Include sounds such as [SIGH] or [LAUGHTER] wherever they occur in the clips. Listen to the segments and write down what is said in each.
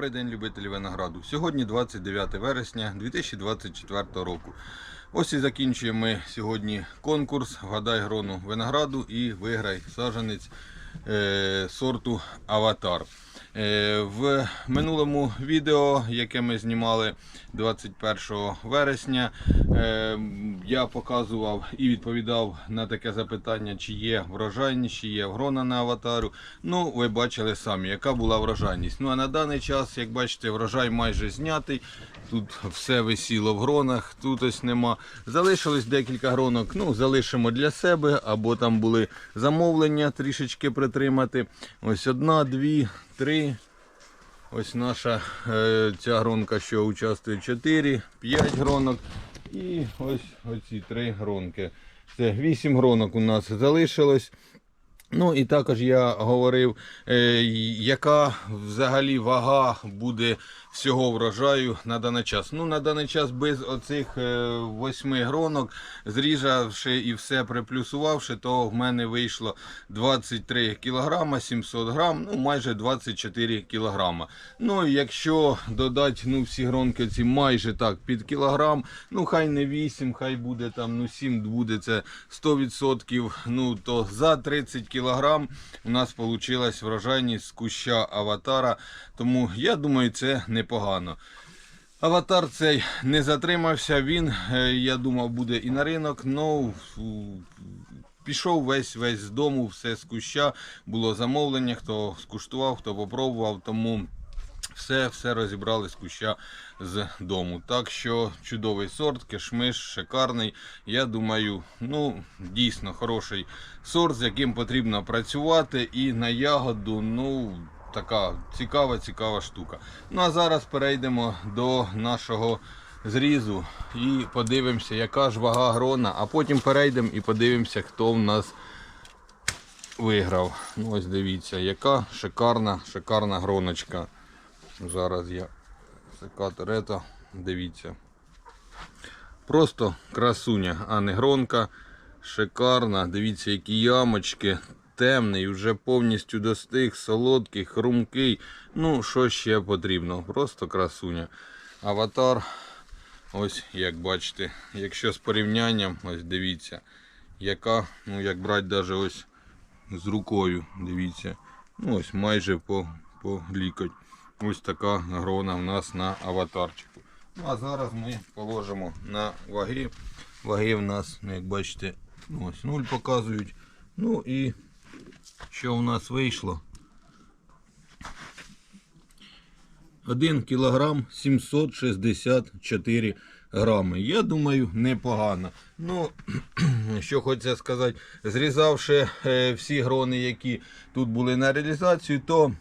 Добрий день, любителі винограду. Сьогодні 29 вересня 2024 року. Ось і закінчуємо ми сьогодні конкурс Вгадай грону винограду і виграй саджанець е, сорту Аватар. Е, в минулому відео, яке ми знімали 21 вересня, е, я показував і відповідав на таке запитання, чи є врожайність, чи є грона на аватару. Ну, ви бачили самі, яка була врожайність. Ну а на даний час, як бачите, врожай майже знятий. Тут все висіло в гронах, тут ось нема. Залишилось декілька гронок. Ну, залишимо для себе, або там були замовлення трішечки притримати. Ось одна, дві, три. Ось наша е, ця гронка, що участвує 4, 5 гронок. І ось оці три гронки. Це 8 гронок у нас залишилось. Ну і також я говорив, е, яка взагалі вага буде всього врожаю на даний час. Ну, на даний час без оцих е, восьми гронок, зрізавши і все приплюсувавши, то в мене вийшло 23 кг 700 грам, ну майже 24 кг. Ну якщо додати ну, всі гронки ці майже так під кілограм, ну хай не 8, хай буде там ну 7 буде це 100%, ну то за 30 кг у нас вийшла врожайність з куща аватара. Тому я думаю, це непогано. Аватар цей не затримався. Він, е, я думав, буде і на ринок. Ну пішов весь весь з дому, все з куща. Було замовлення, хто скуштував, хто попробував. Тому все, все розібрали з куща з дому. Так що чудовий сорт, кишмиш, шикарний. Я думаю, ну дійсно хороший сорт, з яким потрібно працювати. І на ягоду, ну така цікава, цікава штука. Ну а зараз перейдемо до нашого зрізу і подивимося, яка ж вага грона, а потім перейдемо і подивимося, хто в нас виграв. Ну ось дивіться, яка шикарна, шикарна гроночка. Зараз я секатор ето, дивіться. Просто красуня, а не гронка. Шикарна. Дивіться, які ямочки. Темний, вже повністю достиг, солодкий, хрумкий. Ну, що ще потрібно? Просто красуня. Аватар. Ось, як бачите, якщо з порівнянням, ось дивіться, яка, ну як брати навіть ось з рукою, дивіться. Ну ось майже по, по лікоть. Ось така грона в нас на аватарчику. Ну а зараз ми положимо на ваги. Ваги в нас, ну, як бачите, ну, ось 0 показують. Ну і що в нас вийшло? 1 кілограм 764 грами. Я думаю, непогано. Ну, [CLEARS THROAT] що хочеться сказати, зрізавши е, всі грони, які тут були на реалізацію, то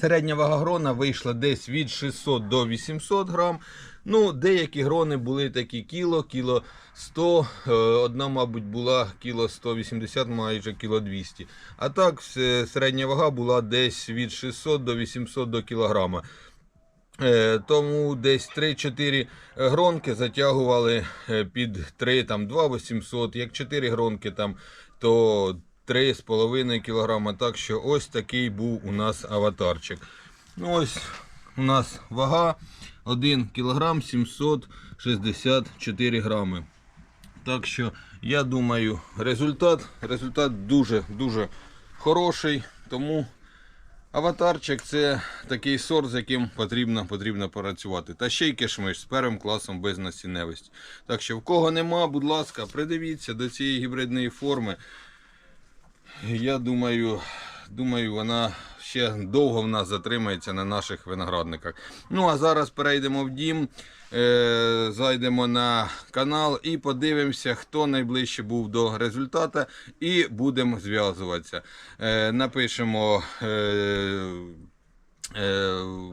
середня вага грона вийшла десь від 600 до 800 грам. Ну, деякі грони були такі кіло, кіло 100, е, одна, мабуть, була кіло 180, майже кіло 200. А так, середня вага була десь від 600 до 800 до кілограма. Е, Тому десь 3-4 гронки затягували е, під 3, там 2 800, як 4 гронки, там, то 3,5 кг. Так що ось такий був у нас аватарчик. Ну ось у нас вага 1 кг 764 грами. Так що я думаю, результат, результат дуже-дуже хороший. Тому Аватарчик це такий сорт, з яким потрібно, потрібно працювати. Та ще й кишмиш з первим класом без насінневості. Так що, в кого нема, будь ласка, придивіться до цієї гібридної форми. Я думаю, думаю, вона ще довго в нас затримається на наших виноградниках. Ну а зараз перейдемо в дім, е, зайдемо на канал і подивимося, хто найближче був до результату, і будемо зв'язуватися. Е, напишемо. Е,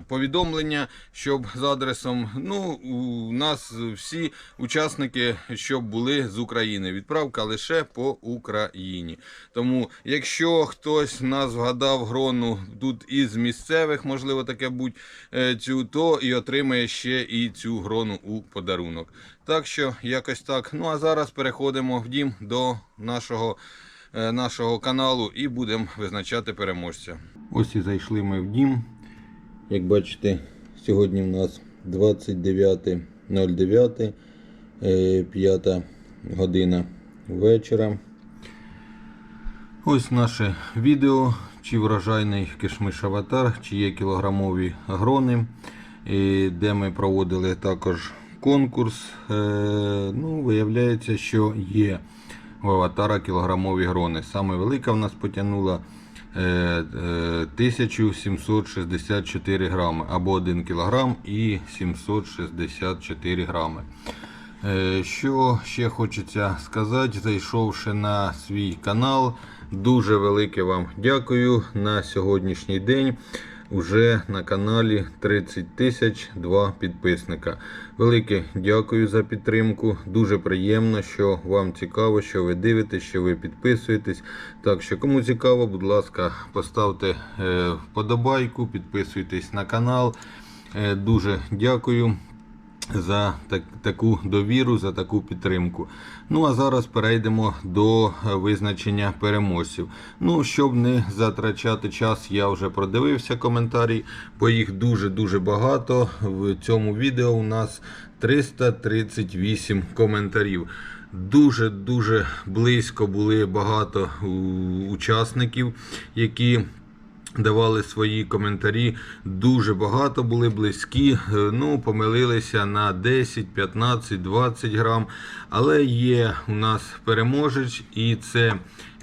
Повідомлення, щоб з адресом. Ну, у нас всі учасники, щоб були з України. Відправка лише по Україні. Тому, якщо хтось нас вгадав грону тут із місцевих, можливо, таке будь е, цю, то і отримає ще і цю грону у подарунок. Так що, якось так. Ну а зараз переходимо в дім до нашого е, нашого каналу і будемо визначати переможця. Ось і зайшли ми в дім. Як бачите, сьогодні в нас 29.09, е, 5 година вечора. Ось наше відео, чи врожайний кишмиш аватар, чи є кілограмові грони, де ми проводили також конкурс. Е, Ну, Виявляється, що є в аватара кілограмові грони. Саме велика в нас потягнула е, е, 1764 грами або 1 кілограм і 764 грами. Е, Що ще хочеться сказати, зайшовши на свій канал, дуже велике вам дякую на сьогоднішній день. Уже на каналі 30 тисяч два підписника. Велике дякую за підтримку. Дуже приємно, що вам цікаво, що ви дивитесь, що ви підписуєтесь. Так що, кому цікаво, будь ласка, поставте е, вподобайку, підписуйтесь на канал. Е, Дуже дякую за так, таку довіру, за таку підтримку. Ну а зараз перейдемо до е, визначення переможців. Ну, щоб не затрачати час, я вже продивився коментарі, бо їх дуже-дуже багато. В цьому відео у нас 338 коментарів. Дуже-дуже близько були багато учасників, які давали свої коментарі. Дуже багато були близькі. Е, Ну, помилилися на 10, 15, 20 грам. Але є у нас переможець, і це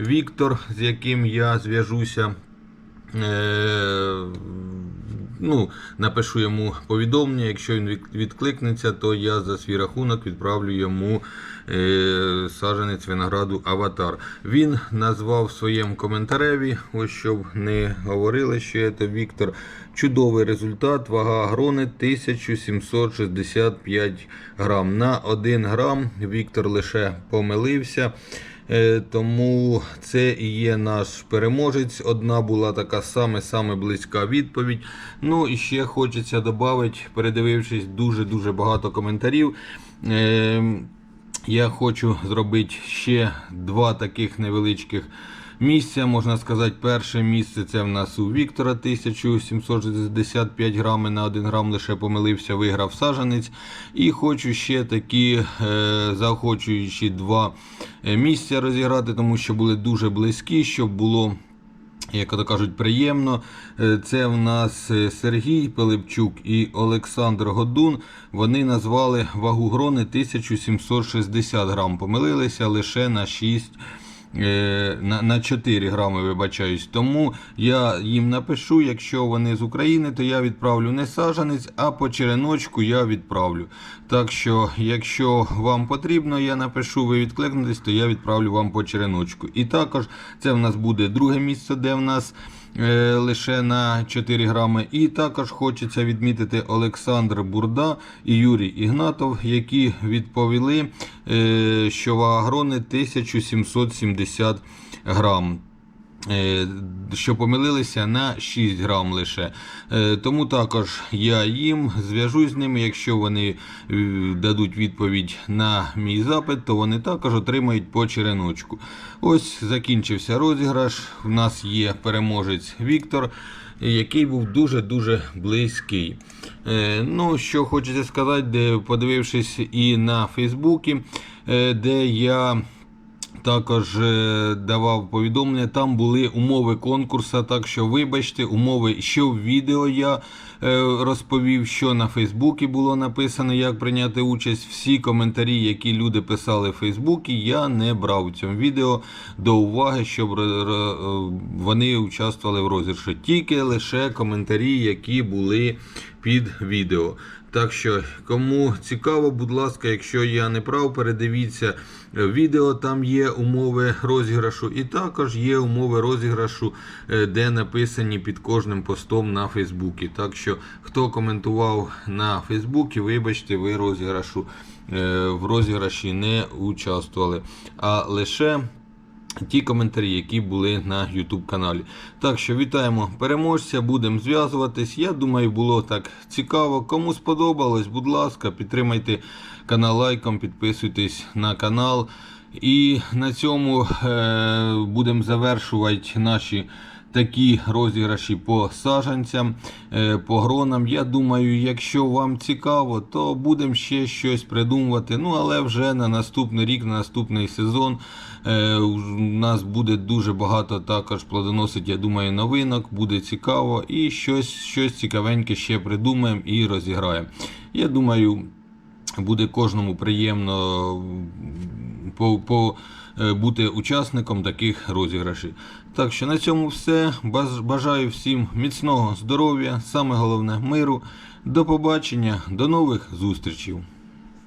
Віктор, з яким я зв'яжуся. Е, ну, напишу йому повідомлення. Якщо він відкликнеться, то я за свій рахунок відправлю йому е, саджанець винограду Аватар. Він назвав в своєму коментареві, ось щоб не говорили, що це Віктор. Чудовий результат. Вага грони 1765 грам. На 1 грам Віктор лише помилився. Е, Тому це і є наш переможець. Одна була така саме-саме близька відповідь. Ну і ще хочеться додати, передивившись дуже-дуже багато коментарів. Я хочу зробити ще два таких невеличких місця. Можна сказати, перше місце це в нас у Віктора 1765 грами на 1 грам лише помилився, виграв сажанець. І хочу ще такі е, заохочуючі два е, місця розіграти, тому що були дуже близькі, щоб було. Як то кажуть, приємно. Е, Це в нас е, Сергій Пилипчук і Олександр Годун. Вони назвали вагу грони 1760 грам. Помилилися лише на 6 е, на, на 4 грами, вибачаюсь. Тому я їм напишу, якщо вони з України, то я відправлю не сажанець, а по череночку я відправлю. Так що, якщо вам потрібно, я напишу, ви відкликнетесь, то я відправлю вам по череночку. І також це в нас буде друге місце, де в нас. е, Лише на 4 грами. І також хочеться відмітити Олександр Бурда і Юрій Ігнатов, які відповіли, е, що вага грони 1770 грам. Е, Що помилилися на 6 грам лише. Е, Тому також я їм зв'яжусь з ними. Якщо вони е, дадуть відповідь на мій запит, то вони також отримають по череночку. Ось закінчився розіграш. У нас є переможець Віктор, який був дуже-дуже близький. Е, Ну, що хочеться сказати, подивившись і на Фейсбуці, е, де я. Також е, давав повідомлення, там були умови конкурсу, так що вибачте, умови, що в відео я е, розповів, що на Фейсбуці було написано, як прийняти участь. Всі коментарі, які люди писали в Фейсбуці, я не брав у цьому відео до уваги, щоб е, вони участвували в розіграші. Тільки лише коментарі, які були під відео. Так що, кому цікаво, будь ласка, якщо я не прав, передивіться е, відео, там є умови розіграшу, і також є умови розіграшу, е, де написані під кожним постом на Фейсбуці. Так що, хто коментував на Фейсбуці, вибачте, ви розіграшу е, в розіграші не участвували, а лише ті коментарі, які були на YouTube каналі. Так що вітаємо переможця, будемо зв'язуватись. Я думаю, було так цікаво. Кому сподобалось, будь ласка, підтримайте канал лайком, підписуйтесь на канал. І на цьому е, будемо завершувати наші такі розіграші по сажанцям, е, по гронам. Я думаю, якщо вам цікаво, то будемо ще щось придумувати. Ну, але вже на наступний рік, на наступний сезон е, у нас буде дуже багато також плодоносить, я думаю, новинок, буде цікаво і щось, щось цікавеньке ще придумаємо і розіграємо. Я думаю, буде кожному приємно по, по, бути учасником таких розіграшів. Так що на цьому все. Бажаю всім міцного здоров'я, саме головне миру. До побачення, до нових зустрічей.